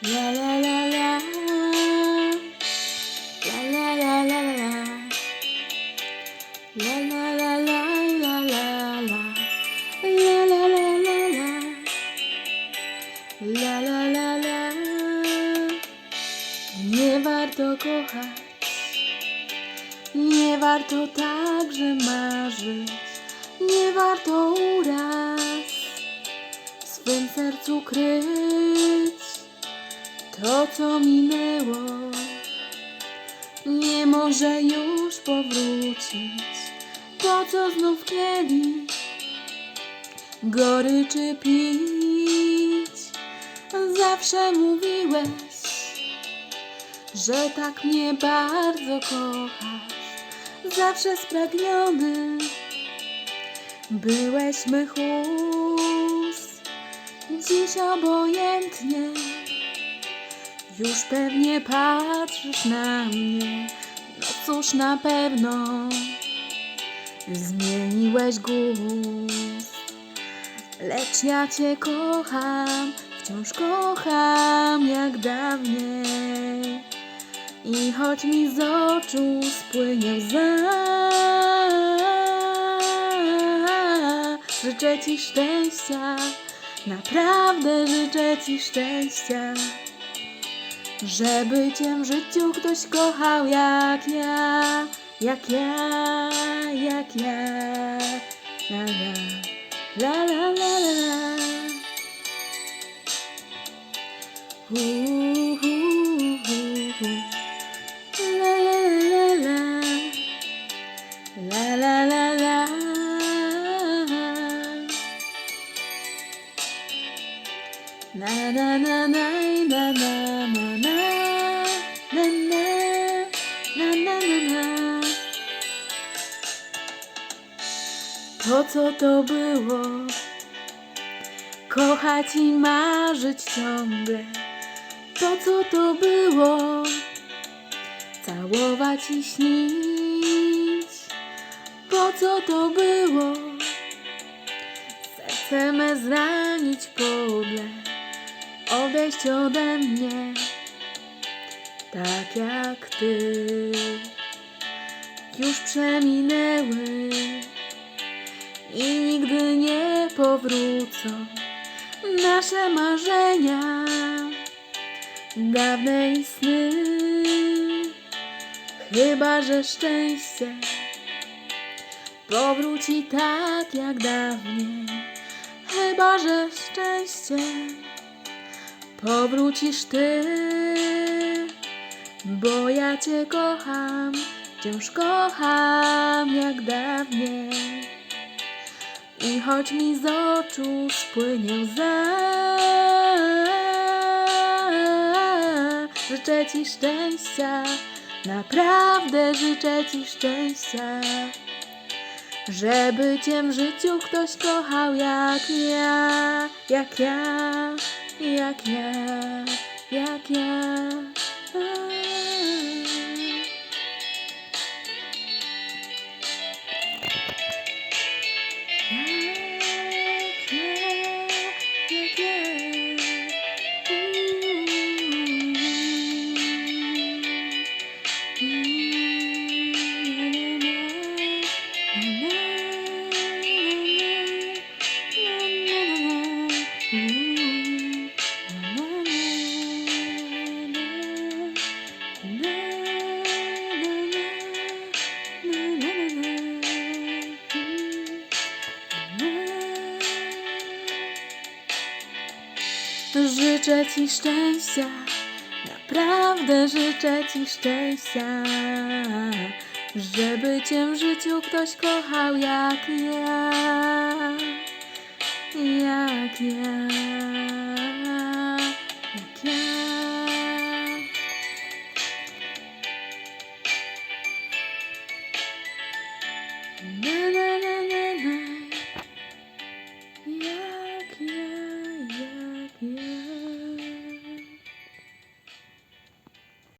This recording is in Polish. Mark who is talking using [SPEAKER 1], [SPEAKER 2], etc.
[SPEAKER 1] La la la la. La la la la la. La la la la la la la. La la la la la. La la la la. Nie warto kochać. Nie warto także marzyć. Nie warto uraz w swym sercu kryć to, co minęło. Nie może już powrócić to, co znów kiedyś goryczy pić. Zawsze mówiłeś, że tak mnie bardzo kochasz. Zawsze spragniony byłeś mych ust. Dziś obojętnie już pewnie patrzysz na mnie. No cóż, na pewno zmieniłeś gust. Lecz ja cię kocham, wciąż kocham jak dawniej. I choć mi z oczu spłynie łza, życzę ci szczęścia, naprawdę życzę ci szczęścia. Żeby cię w życiu ktoś kochał jak ja, jak ja, jak ja. La la, la la la la la. Hu, hu, hu, hu. La la la la. La la la la. Na na na na na na na. To co to było? Kochać i marzyć ciągle. To co to było? Całować i śnić. Po co to było? Serce me zranić podle odejść ode mnie, tak jak ty. Już przeminęły i nigdy nie powrócą nasze marzenia, dawne sny. Chyba, że szczęście powróci tak jak dawniej. Chyba, że szczęście powrócisz ty, bo ja cię kocham, wciąż kocham jak dawniej. I choć mi z oczu spłynie łza, życzę ci szczęścia, naprawdę życzę ci szczęścia. Żeby cię w życiu ktoś kochał jak ja, jak ja, jak ja, jak ja. Ooh. Życzę ci szczęścia, naprawdę życzę ci szczęścia, żeby cię w życiu ktoś kochał jak ja, jak ja,